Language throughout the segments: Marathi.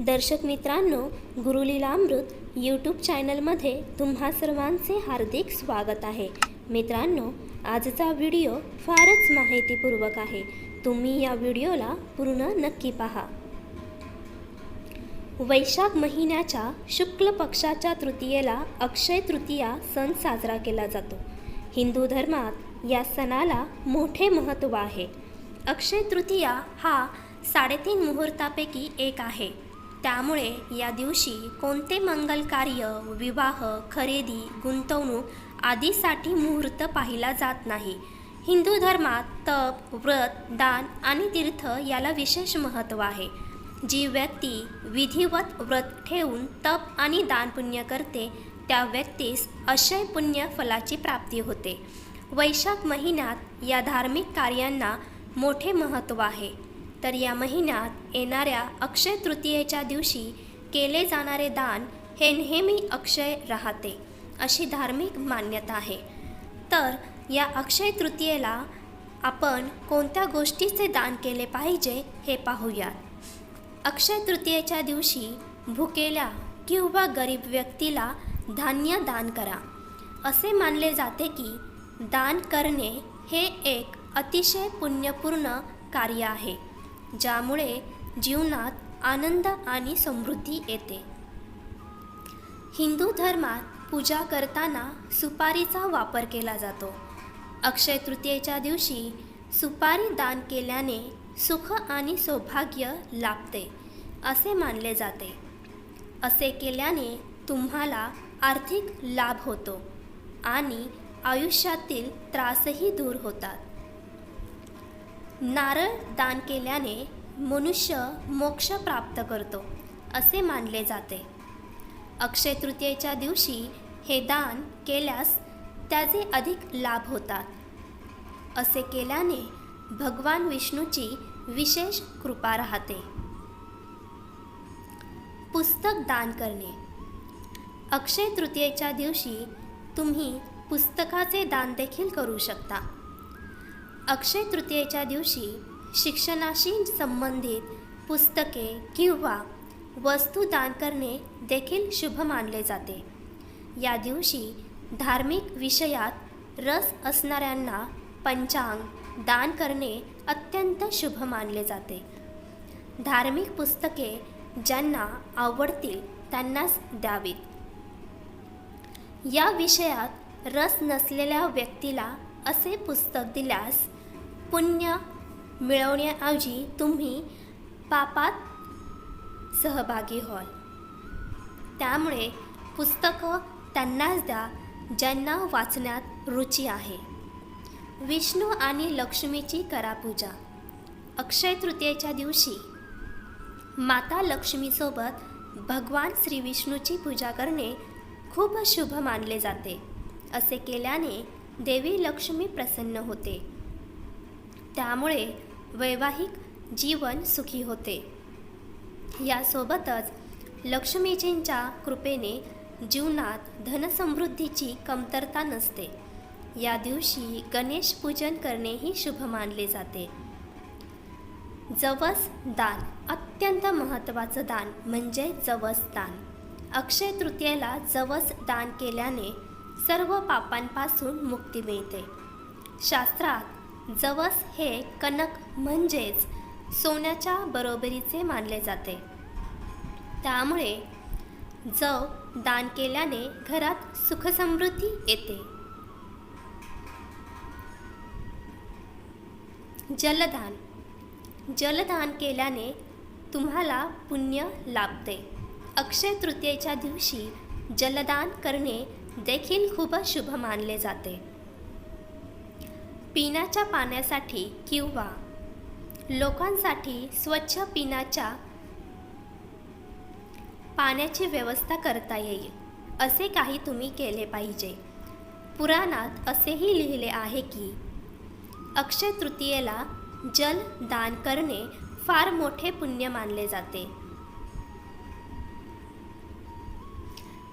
दर्शक मित्रांनो गुरुलीलामृत यूट्यूब चॅनलमध्ये तुम्हा सर्वांचे हार्दिक स्वागत आहे. मित्रांनो आजचा व्हिडिओ फारच माहितीपूर्वक आहे. तुम्ही या व्हिडिओला पूर्ण नक्की पहा. वैशाख महिन्याच्या शुक्ल पक्षाच्या तृतीयेला अक्षय तृतीया सण साजरा केला जातो. हिंदू धर्मात या सणाला मोठे महत्त्व आहे. अक्षय तृतीया हा साडेतीन मुहूर्तापैकी एक आहे. त्यामुळे या दिवशी कोणते मंगल कार्य विवाह खरेदी गुंतवणूक आदीसाठी मुहूर्त पाहिला जात नाही? हिंदू धर्मात तप व्रत दान आणि तीर्थ याला विशेष महत्त्व आहे. जी व्यक्ती विधिवत व्रत ठेवून तप आणि दान पुण्य करते त्या व्यक्तीस अक्षय पुण्य फलाची प्राप्ती होते. वैशाख महिन्यात या धार्मिक कार्यांना मोठे महत्त्व आहे. तर या महिन्यात येणाऱ्या अक्षय तृतीयेच्या दिवशी केले जाणारे दान हे नेहमी अक्षय राहते अशी धार्मिक मान्यता आहे. तर या अक्षय तृतीयेला आपण कोणत्या गोष्टीचे दान केले पाहिजे हे पाहूयात अक्षय तृतीयेच्या दिवशी भुकेल्या किंवा गरीब व्यक्तीला धान्य दान करा. असे मानले जाते की दान करणे हे एक अतिशय पुण्यपूर्ण कार्य आहे. ज्यामुळे जीवनात आनंद आणि समृद्धी येते. हिंदू धर्मात पूजा करताना सुपारीचा वापर केला जातो. अक्षय तृतीयेच्या दिवशी सुपारी दान केल्याने सुख आणि सौभाग्य लाभते असे मानले जाते. असे केल्याने तुम्हाला आर्थिक लाभ होतो आणि आयुष्यातील त्रासही दूर होतात. नारळ दान केल्याने मनुष्य मोक्ष प्राप्त करतो असे मानले जाते. अक्षय तृतीयेच्या दिवशी हे दान केल्यास त्याचे अधिक लाभ होतात. असे केल्याने भगवान विष्णूची विशेष कृपा राहते. पुस्तक दान करणे. अक्षय तृतीयेच्या दिवशी तुम्ही पुस्तकाचे दान देखील करू शकता. अक्षय तृतीयेच्या दिवशी शिक्षणाशी संबंधित पुस्तके किंवा वस्तू दान करणे देखील शुभ मानले जाते. या दिवशी धार्मिक विषयात रस असणाऱ्यांना पंचांग दान करणे अत्यंत शुभ मानले जाते. धार्मिक पुस्तके ज्यांना आवडतील त्यांनाच द्यावीत. या विषयात रस नसलेल्या व्यक्तीला असे पुस्तक दिल्यास पुण्य मिळवण्याऐवजी तुम्ही पापात सहभागी व्हाल. त्यामुळे पुस्तकं त्यांनाच द्या ज्यांना वाचण्यात रुची आहे. विष्णू आणि लक्ष्मीची करा पूजा. अक्षय तृतीयेच्या दिवशी माता लक्ष्मीसोबत भगवान श्री विष्णूची पूजा करणे खूप शुभ मानले जाते. असे केल्याने देवी लक्ष्मी प्रसन्न होते. त्यामुळे वैवाहिक जीवन सुखी होते. यासोबतच लक्ष्मीजींच्या कृपेने जीवनात धनसमृद्धीची कमतरता नसते. या दिवशी गणेश पूजन करणेही शुभ मानले जाते. जवस दान अत्यंत महत्त्वाचं दान म्हणजे जवस दान. अक्षय तृतीयेला जवस दान केल्याने सर्व पापांपासून मुक्ती मिळते. शास्त्रात जवस हे कनक म्हणजेच सोन्याच्या बरोबरीचे मानले जाते. त्यामुळे जव दान केल्याने घरात सुखसमृद्धी येते. जलदान. जलदान केल्याने तुम्हाला पुण्य लाभते. अक्षय तृतीयेच्या दिवशी जलदान करणे देखील खूप शुभ मानले जाते. पिण्याच्या पाण्यासाठी किंवा लोकांसाठी स्वच्छ पिण्याच्या पाण्याची व्यवस्था करता येईल असे काही तुम्ही केले पाहिजे. पुराणात असेही लिहिले आहे की अक्षय तृतीयेला जल दान करणे फार मोठे पुण्य मानले जाते.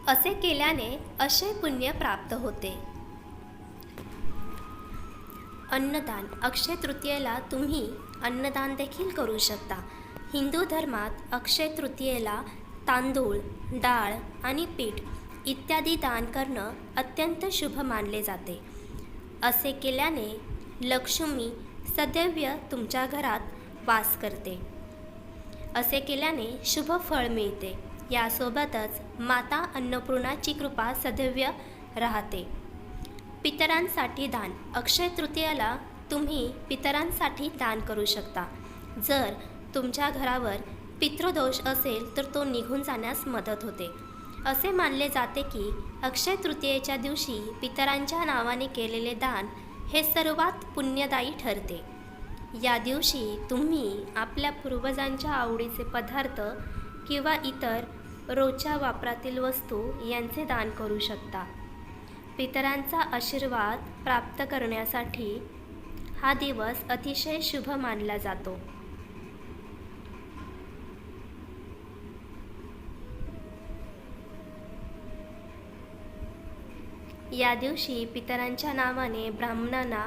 असे केल्याने अक्षय पुण्य प्राप्त होते. अन्नदान. अक्षय तृतीयेला तुम्ही अन्नदान देखील करू शकता. हिंदू धर्मात अक्षय तृतीयेला तांदूळ डाळ आणि पीठ इत्यादी दान करणं अत्यंत शुभ मानले जाते. असे केल्याने लक्ष्मी सदैव तुमच्या घरात वास करते. असे केल्याने शुभ फळ मिळते. यासोबतच माता अन्नपूर्णाची कृपा सदैव राहते. पितरांसाठी दान. अक्षय तृतीयाला तुम्ही पितरांसाठी दान करू शकता. जर तुमच्या घरावर पितृदोष असेल तर तो निघून जाण्यास मदत होते. असे मानले जाते की अक्षय तृतीयेच्या दिवशी पितरांच्या नावाने केलेले दान हे सर्वात पुण्यदायी ठरते. या दिवशी तुम्ही आपल्या पूर्वजांच्या आवडीचे पदार्थ किंवा इतर रोजच्या वापरातील वस्तू यांचे दान करू शकता. पितरांचा आशीर्वाद प्राप्त करण्यासाठी हा दिवस अतिशय शुभ मानला जातो. या दिवशी पितरांच्या नावाने ब्राह्मणांना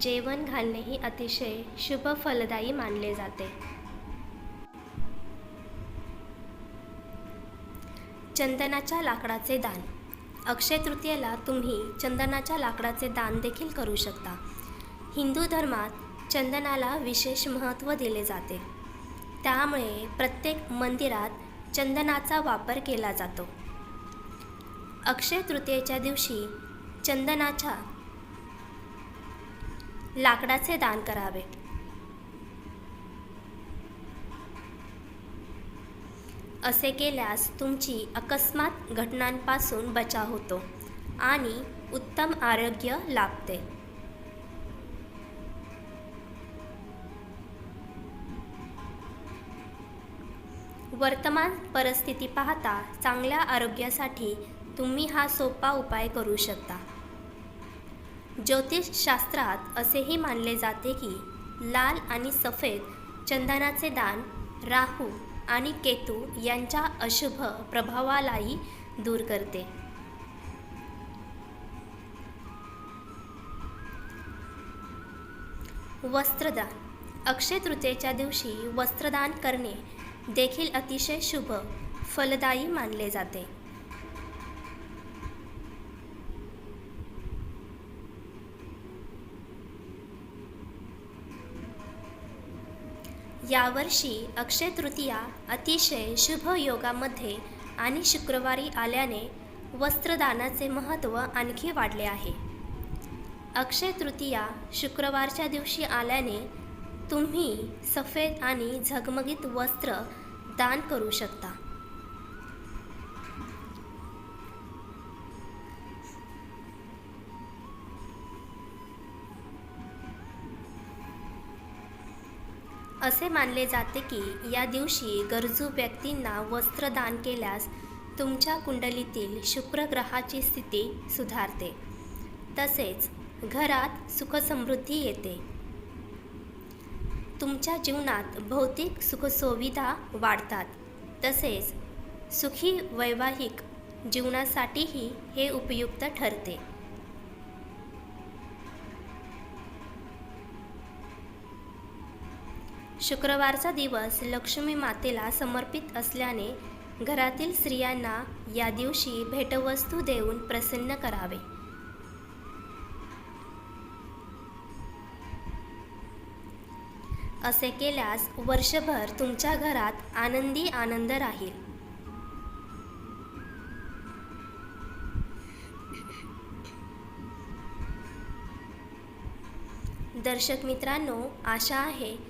जेवण घालणेही अतिशय शुभ फलदायी मानले जाते. चंदनाच्या लाकडाचे दान अक्षय तृतीयेला तुम्ही चंदनाच्या लाकडाचे दान देखील करू शकता. हिंदू धर्मात चंदनाला विशेष महत्त्व दिले जाते. त्यामुळे प्रत्येक मंदिरात चंदनाचा वापर केला जातो. अक्षय तृतीयेच्या दिवशी चंदनाच्या लाकडाचे दान करावे. असे केल्यास तुमची अकस्मात घटनांपासून बचाव होतो आणि उत्तम आरोग्य लाभते. वर्तमान परिस्थिती पाहता चांगल्या आरोग्यासाठी तुम्ही हा सोपा उपाय करू शकता. ज्योतिषशास्त्रात असेही मानले जाते की लाल आणि सफेद चंदनाचे दान राहू आणि केतू यांच्या अशुभ प्रभावालाही दूर करते. वस्त्रदान. अक्षय तृतीयेच्या दिवशी वस्त्रदान करणे देखील अतिशय शुभ फलदायी मानले जाते. यावर्षी अक्षय तृतीया अतिशय शुभ योगामध्ये आणि शुक्रवारी आल्याने वस्त्रदानाचे महत्त्व आणखी वाढले आहे. अक्षय तृतीया शुक्रवारच्या दिवशी आल्याने तुम्ही सफेद आणि झगमगीत वस्त्र दान करू शकता. असे मानले जाते की या दिवशी गरजू व्यक्तींना वस्त्रदान केल्यास तुमच्या कुंडलीतील शुक्रग्रहाची स्थिती सुधारते. तसेच घरात सुखसमृद्धी येते. तुमच्या जीवनात भौतिक सुखसुविधा वाढतात. तसेच सुखी वैवाहिक जीवनासाठीही हे उपयुक्त ठरते. शुक्रवारचा दिवस लक्ष्मी मातेला समर्पित असल्याने घरातील स्त्रियांना या दिवशी भेटवस्तू देऊन प्रसन्न करावे. असे केल्यास वर्षभर तुमच्या घरात आनंदी आनंद राहील. दर्शक मित्रांनो आशा आहे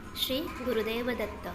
श्री गुरुदेव दत्त.